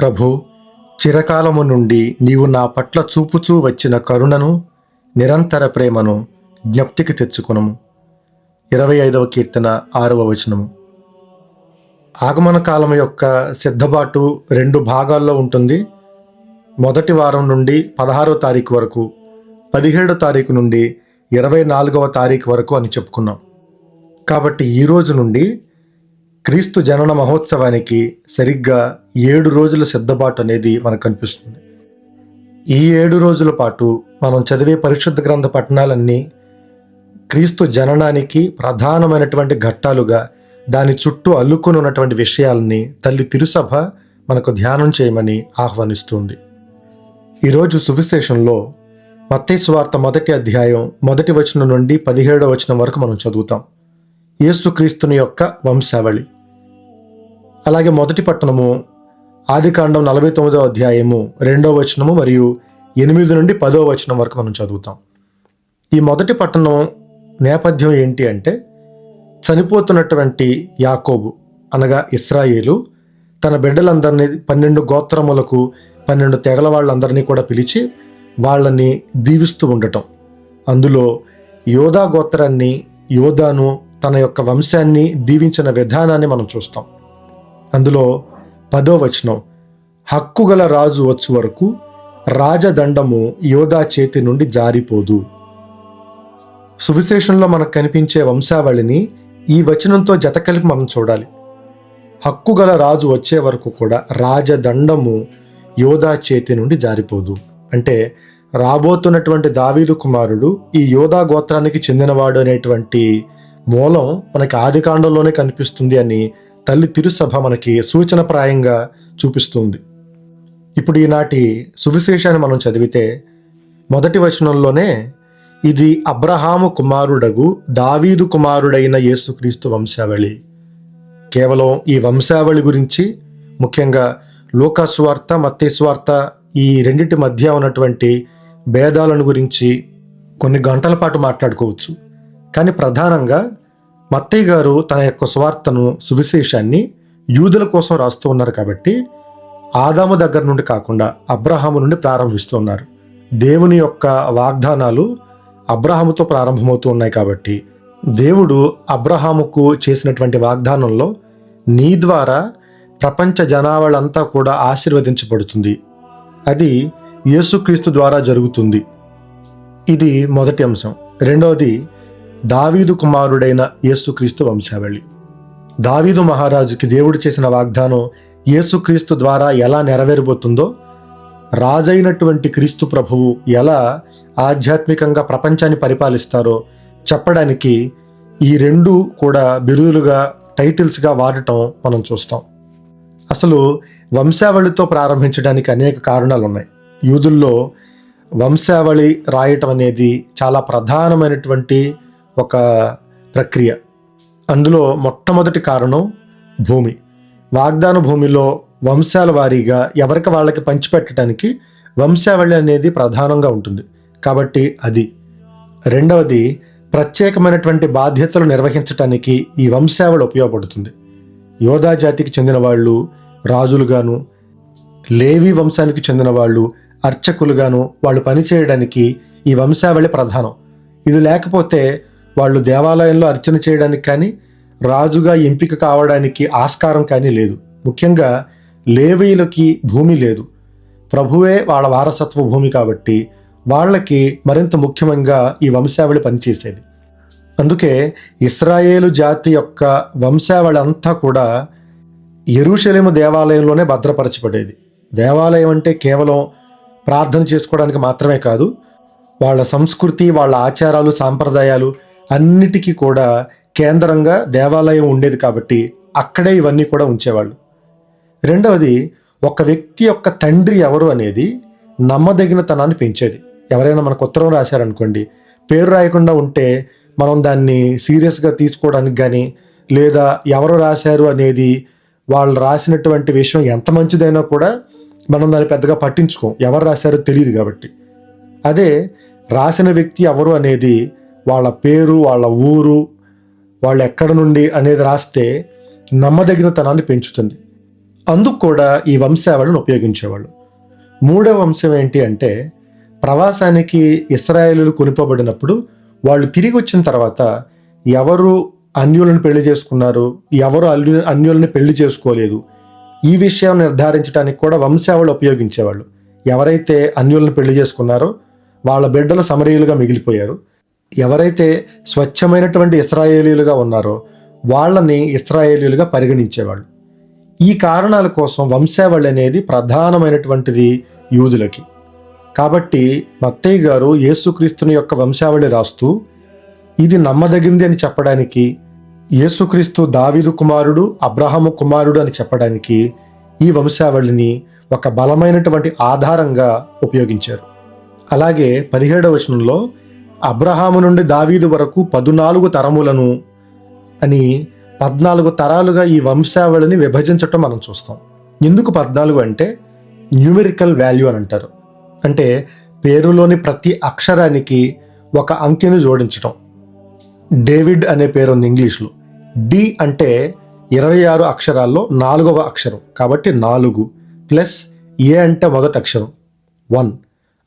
ప్రభు చిరకాలము నుండి నీవు నా పట్ల చూపుచూ వచ్చిన కరుణను నిరంతర ప్రేమను జ్ఞప్తికి తెచ్చుకునము. ఇరవై ఐదవ కీర్తన ఆరవ వచనము. ఆగమన కాలం యొక్క సిద్ధబాటు రెండు భాగాల్లో ఉంటుంది. మొదటి వారం నుండి పదహారో తారీఖు వరకు పదిహేడో తారీఖు నుండి ఇరవై నాలుగవ తారీఖు వరకు అని చెప్పుకున్నాం. కాబట్టి ఈ రోజు నుండి క్రీస్తు జనన మహోత్సవానికి సరిగ్గా ఏడు రోజుల సిద్ధబాటు అనేది మనకు కనిపిస్తుంది. ఈ ఏడు రోజుల పాటు మనం చదివే పరిశుద్ధ గ్రంథ పట్టణాలన్నీ క్రీస్తు జననానికి ప్రధానమైనటువంటి ఘట్టాలుగా దాని చుట్టూ అల్లుకుని ఉన్నటువంటి విషయాలని తల్లి తిరుసభ మనకు ధ్యానం చేయమని ఆహ్వానిస్తుంది. ఈరోజు సువిశేషంలో మత్తయి మొదటి అధ్యాయం మొదటి వచనం నుండి పదిహేడవ వచనం వరకు మనం చదువుతాం. యేసుక్రీస్తుని యొక్క వంశావళి. అలాగే మొదటి పట్టణము ఆదికాండం నలభై తొమ్మిదో అధ్యాయము రెండవ వచనము మరియు ఎనిమిది నుండి పదో వచనం వరకు మనం చదువుతాం. ఈ మొదటి పట్టణం నేపథ్యం ఏంటి అంటే చనిపోతున్నటువంటి యాకోబు అనగా ఇస్రాయేలు తన బిడ్డలందరినీ పన్నెండు గోత్రములకు పన్నెండు తెగల వాళ్ళందరినీ కూడా పిలిచి వాళ్ళని దీవిస్తూ ఉండటం. అందులో యోధా గోత్రాన్ని యోధాను తన యొక్క వంశాన్ని దీవించిన విధానాన్ని మనం చూస్తాం. అందులో పదో వచనం హక్కుగల రాజు వచ్చు వరకు రాజదండము యోధా చేతి నుండి జారిపోదు. సువిశేషంలో మనకు కనిపించే వంశావళిని ఈ వచనంతో జత కలిపి మనం చూడాలి. హక్కుగల రాజు వచ్చే వరకు కూడా రాజదండము యోధా చేతి నుండి జారిపోదు. అంటే రాబోతున్నటువంటి దావీదు కుమారుడు ఈ యోధా గోత్రానికి చెందినవాడు అనేటువంటి మూలం మనకి ఆదికాండంలోనే కనిపిస్తుంది అని తల్లి తిరుసభ మనకి సూచనప్రాయంగా చూపిస్తుంది. ఇప్పుడు ఈనాటి సువిశేషాన్ని మనం చదివితే మొదటి వచనంలోనే ఇది అబ్రహాము కుమారుడగు దావీదు కుమారుడైన యేసుక్రీస్తు వంశావళి. కేవలం ఈ వంశావళి గురించి ముఖ్యంగా లోకాస్వార్త మత్తేస్వార్త ఈ రెండింటి మధ్య ఉన్నటువంటి భేదాలను గురించి కొన్ని గంటల పాటు మాట్లాడుకోవచ్చు. కానీ ప్రధానంగా మత్తయ్య గారు తన యొక్క స్వార్థను సువిశేషాన్ని యూదుల కోసం రాస్తూ ఉన్నారు కాబట్టి ఆదాము దగ్గర నుండి కాకుండా అబ్రహాము నుండి ప్రారంభిస్తూ ఉన్నారు. దేవుని యొక్క వాగ్దానాలు అబ్రహాముతో ప్రారంభమవుతూ ఉన్నాయి కాబట్టి దేవుడు అబ్రహాముకు చేసినటువంటి వాగ్దానంలో నీ ద్వారా ప్రపంచ జనావళంతా కూడా ఆశీర్వదించబడుతుంది. అది యేసుక్రీస్తు ద్వారా జరుగుతుంది. ఇది మొదటి అంశం. రెండవది దావీదు కుమారుడైన యేసుక్రీస్తు వంశావళి. దావీదు మహారాజుకి దేవుడు చేసిన వాగ్దానం యేసుక్రీస్తు ద్వారా ఎలా నెరవేరబోతుందో రాజైనటువంటి క్రీస్తు ప్రభువు ఎలా ఆధ్యాత్మికంగా ప్రపంచాన్ని పరిపాలిస్తారో చెప్పడానికి ఈ రెండు కూడా బిరుదులుగా టైటిల్స్గా వాడటం మనం చూస్తాం. అసలు వంశావళితో ప్రారంభించడానికి అనేక కారణాలు ఉన్నాయి యూదుల్లో వంశావళి రాయటం అనేది చాలా ప్రధానమైనటువంటి ఒక ప్రక్రియ. అందులో మొట్టమొదటి కారణం భూమి. వాగ్దాన భూమిలో వంశాల వారీగా ఎవరికి వాళ్ళకి పంచిపెట్టడానికి వంశావళి అనేది ప్రధానంగా ఉంటుంది. కాబట్టి అది. రెండవది ప్రత్యేకమైనటువంటి బాధ్యతలు నిర్వహించటానికి ఈ వంశావళి ఉపయోగపడుతుంది. యోధా జాతికి చెందిన వాళ్ళు రాజులుగాను లేవి వంశానికి చెందిన వాళ్ళు అర్చకులుగాను వాళ్ళు పనిచేయడానికి ఈ వంశావళి ప్రధానం. ఇది లేకపోతే వాళ్ళు దేవాలయంలో అర్చన చేయడానికి కానీ రాజుగా ఎంపిక కావడానికి ఆస్కారం కానీ లేదు. ముఖ్యంగా లేవీలకి భూమి లేదు. ప్రభువే వాళ్ళ వారసత్వ భూమి కాబట్టి వాళ్ళకి మరింత ముఖ్యంగా ఈ వంశావళి పనిచేసేది. అందుకే ఇస్రాయేలు జాతి యొక్క వంశావళి అంతా కూడా ఎరుషలేము దేవాలయంలోనే భద్రపరచబడేది. దేవాలయం అంటే కేవలం ప్రార్థన చేసుకోవడానికి మాత్రమే కాదు వాళ్ళ సంస్కృతి వాళ్ళ ఆచారాలు సాంప్రదాయాలు అన్నిటికీ కూడా కేంద్రంగా దేవాలయం ఉండేది కాబట్టి అక్కడే ఇవన్నీ కూడా ఉంచేవాళ్ళు. రెండవది ఒక వ్యక్తి యొక్క తండ్రి ఎవరు అనేది నమ్మదగినతనాన్ని పెంచేది. ఎవరైనా మనకు ఉత్తరం రాశారనుకోండి పేరు రాయకుండా ఉంటే మనం దాన్ని సీరియస్గా తీసుకోవడానికి కానీ లేదా ఎవరు రాశారు అనేది వాళ్ళు రాసినటువంటి విషయం ఎంత మంచిదైనా కూడా మనం దాన్ని పెద్దగా పట్టించుకోం. ఎవరు రాశారో తెలియదు కాబట్టి. అదే రాసిన వ్యక్తి ఎవరు అనేది వాళ్ళ పేరు వాళ్ళ ఊరు వాళ్ళు ఎక్కడ నుండి అనేది రాస్తే నమ్మదగినతనాన్ని పెంచుతుంది. అందుకు కూడా ఈ వంశావళిని ఉపయోగించేవాళ్ళు. మూడవ అంశం ఏంటి అంటే ప్రవాసానికి ఇస్రాయేలు కొనిపోబడినప్పుడు వాళ్ళు తిరిగి వచ్చిన తర్వాత ఎవరు అన్యులను పెళ్ళి చేసుకున్నారు ఎవరు అన్యు అన్యులని పెళ్ళి చేసుకోలేదు ఈ విషయం నిర్ధారించడానికి కూడా వంశావళి ఉపయోగించేవాళ్ళు. ఎవరైతే అన్యులను పెళ్ళి చేసుకున్నారో వాళ్ళ బిడ్డలు సమరీయులుగా మిగిలిపోయారు. ఎవరైతే స్వచ్ఛమైనటువంటి ఇస్రాయేలీలుగా ఉన్నారో వాళ్ళని ఇస్రాయేలీలుగా పరిగణించేవాళ్ళు. ఈ కారణాల కోసం వంశావళి అనేది ప్రధానమైనటువంటిది యూదులకి. కాబట్టి మత్తయ్య గారు యేసుక్రీస్తుని యొక్క వంశావళి రాస్తూ ఇది నమ్మదగింది అని చెప్పడానికి యేసుక్రీస్తు దావీదు కుమారుడు అబ్రహము కుమారుడు అని చెప్పడానికి ఈ వంశావళిని ఒక బలమైనటువంటి ఆధారంగా ఉపయోగించారు. అలాగే పదిహేడవ వచనంలో అబ్రహాము నుండి దావీదు వరకు పదునాలుగు తరములను అని పద్నాలుగు తరాలుగా ఈ వంశావళిని విభజించటం మనం చూస్తాం. ఎందుకు పద్నాలుగు అంటే న్యూమెరికల్ వాల్యూ అని అంటారు. అంటే పేరులోని ప్రతి అక్షరానికి ఒక అంకెను జోడించటం. డేవిడ్ అనే పేరు ఉంది ఇంగ్లీష్లో. డి అంటే ఇరవై ఆరు అక్షరాల్లో నాలుగవ అక్షరం కాబట్టి నాలుగు ప్లస్ ఏ అంటే మొదటి అక్షరం వన్.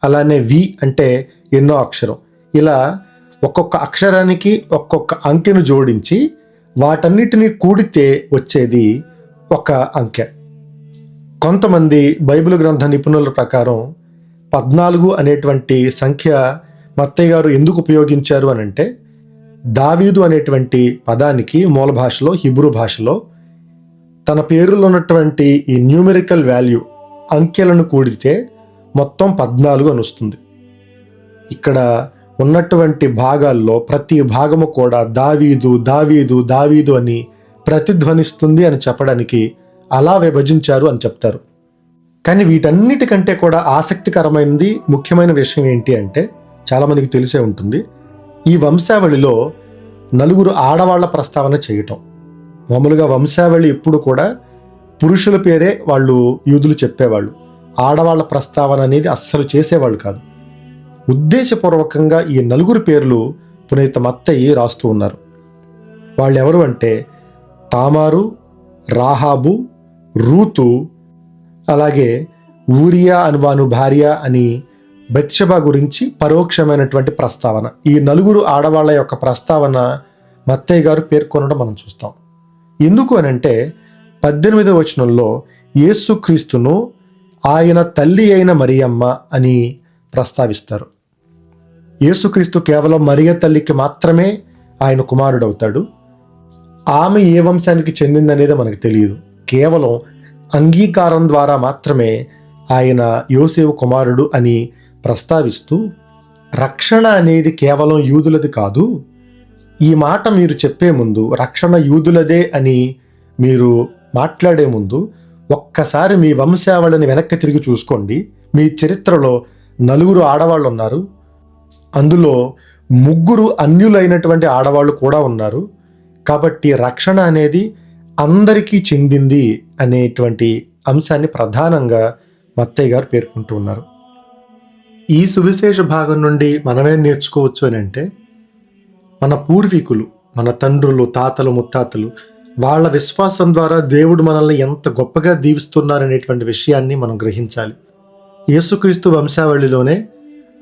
అలానే వి అంటే ఎన్నో అక్షరం. ఇలా ఒక్కొక్క అక్షరానికి ఒక్కొక్క అంకెను జోడించి వాటన్నిటిని కూడితే వచ్చేది ఒక అంకె. కొంతమంది బైబిల్ గ్రంథ నిపుణుల ప్రకారం పద్నాలుగు అనేటువంటి సంఖ్య మత్తయ్య గారు ఎందుకు ఉపయోగించారు అని అంటే దావీదు అనేటువంటి పదానికి మూల భాషలో హిబ్రూ భాషలో తన పేరులో ఉన్నటువంటి ఈ న్యూమెరికల్ వాల్యూ అంకెలను కూడితే మొత్తం పద్నాలుగు అని వస్తుంది. ఇక్కడ ఉన్నటువంటి భాగాల్లో ప్రతి భాగము కూడా దావీదు దావీదు దావీదు అని ప్రతిధ్వనిస్తుంది అని చెప్పడానికి అలా విభజించారు అని చెప్తారు. కానీ వీటన్నిటికంటే కూడా ఆసక్తికరమైనది ముఖ్యమైన విషయం ఏంటి అంటే చాలామందికి తెలిసే ఉంటుంది ఈ వంశావళిలో నలుగురు ఆడవాళ్ళ ప్రస్తావన చేయటం. మామూలుగా వంశావళి ఎప్పుడు కూడా పురుషుల పేరే వాళ్ళు యూదులు చెప్పేవాళ్ళు. ఆడవాళ్ళ ప్రస్తావన అనేది అస్సలు చేసేవాళ్ళు కాదు. ఉద్దేశపూర్వకంగా ఈ నలుగురు పేర్లు పునీత మత్తయ్య రాస్తూ ఉన్నారు. వాళ్ళు ఎవరు అంటే తామారు రాహాబు రూతు అలాగే ఊరియా అనువాను భార్య అని బెత్షబా గురించి పరోక్షమైనటువంటి ప్రస్తావన. ఈ నలుగురు ఆడవాళ్ళ యొక్క ప్రస్తావన మత్తయ్య గారు పేర్కొనడం మనం చూస్తాం. ఎందుకు అని అంటే పద్దెనిమిదవ వచనంలో యేసుక్రీస్తును ఆయన తల్లి అయిన మరియమ్మ అని ప్రస్తావిస్తారు. యేసుక్రీస్తు కేవలం మరియ తల్లికి మాత్రమే ఆయన కుమారుడవుతాడు. ఆమె ఏ వంశానికి చెందిందనేది మనకు తెలియదు. కేవలం అంగీకారం ద్వారా మాత్రమే ఆయన యోసేవు కుమారుడు అని ప్రస్తావిస్తూ రక్షణ అనేది కేవలం యూదులది కాదు. ఈ మాట మీరు చెప్పే ముందు రక్షణ యూదులదే అని మీరు మాట్లాడే ముందు ఒక్కసారి మీ వంశావళిని వెనక్కి తిరిగి చూసుకోండి. మీ చరిత్రలో నలుగురు ఆడవాళ్ళు ఉన్నారు అందులో ముగ్గురు అన్యులైనటువంటి ఆడవాళ్ళు కూడా ఉన్నారు. కాబట్టి రక్షణ అనేది అందరికీ చెందింది అనేటువంటి అంశాన్ని ప్రధానంగా మత్తయ్య గారు పేర్కొంటూ ఉన్నారు. ఈ సువిశేష భాగం నుండి మనమేం నేర్చుకోవచ్చు అని అంటే మన పూర్వీకులు మన తండ్రులు తాతలు ముత్తాతలు వాళ్ళ విశ్వాసం ద్వారా దేవుడు మనల్ని ఎంత గొప్పగా దీవిస్తున్నారనేటువంటి విషయాన్ని మనం గ్రహించాలి. యేసుక్రీస్తు వంశావళిలోనే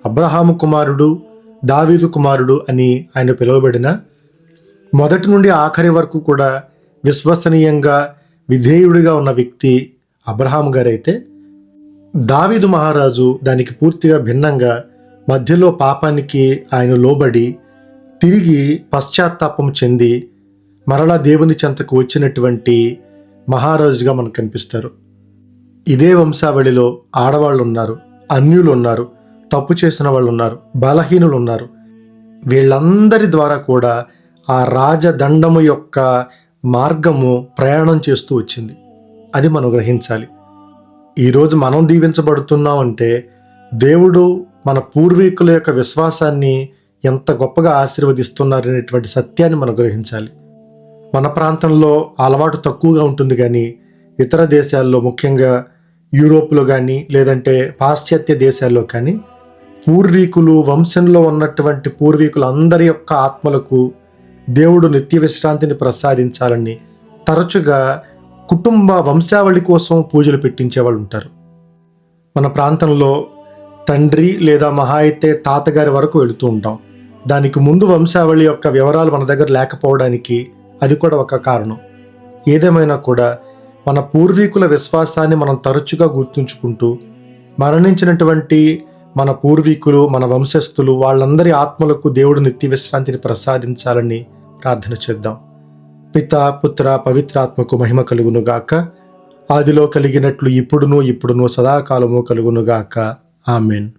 అబ్రహాము కుమారుడు దావీదు కుమారుడు అని ఆయన పిలువబడిన మొదటి నుండి ఆఖరి వరకు కూడా విశ్వసనీయంగా విధేయుడిగా ఉన్న వ్యక్తి అబ్రహాం గారైతే దావీదు మహారాజు దానికి పూర్తిగా భిన్నంగా మధ్యలో పాపానికి ఆయన లోబడి తిరిగి పశ్చాత్తాపం చెంది మరలా దేవుని చెంతకు వచ్చినటువంటి మహారాజుగా మనకు కనిపిస్తారు. ఇదే వంశావళిలో ఆడవాళ్ళు ఉన్నారు అన్యులు ఉన్నారు తప్పు చేసిన వాళ్ళు ఉన్నారు బలహీనులు ఉన్నారు వీళ్ళందరి ద్వారా కూడా ఆ రాజదండము యొక్క మార్గము ప్రయాణం చేస్తూ వచ్చింది. అది మనం గ్రహించాలి. ఈరోజు మనం దీవించబడుతున్నాం అంటే దేవుడు మన పూర్వీకుల యొక్క విశ్వాసాన్ని ఎంత గొప్పగా ఆశీర్వదిస్తున్నారనేటువంటి సత్యాన్ని మనం గ్రహించాలి. మన ప్రాంతంలో అలవాటు తక్కువగా ఉంటుంది కానీ ఇతర దేశాల్లో ముఖ్యంగా యూరోప్లో కానీ లేదంటే పాశ్చాత్య దేశాల్లో కానీ పూర్వీకులు వంశంలో ఉన్నటువంటి పూర్వీకులు అందరి యొక్క ఆత్మలకు దేవుడు నిత్య విశ్రాంతిని ప్రసాదించాలని తరచుగా కుటుంబ వంశావళి కోసం పూజలు పెట్టించే వాళ్ళు ఉంటారు. మన ప్రాంతంలో తండ్రి లేదా మహా అయితే తాతగారి వరకు వెళుతూ ఉంటాం. దానికి ముందు వంశావళి యొక్క వివరాలు మన దగ్గర లేకపోవడానికి అది కూడా ఒక కారణం. ఏదేమైనా కూడా మన పూర్వీకుల విశ్వాసాన్ని మనం తరచుగా గుర్తుంచుకుంటూ మరణించినటువంటి మన పూర్వీకులు మన వంశస్థులు వాళ్ళందరి ఆత్మలకు దేవుడు నిత్య విశ్రాంతిని ప్రసాదించాలని ప్రార్థన చేద్దాం. పిత పుత్ర పవిత్రాత్మకు మహిమ కలుగునుగాక ఆదిలో కలిగినట్లు ఇప్పుడును ఇప్పుడును సదాకాలము కలుగునుగాక ఆమెన్.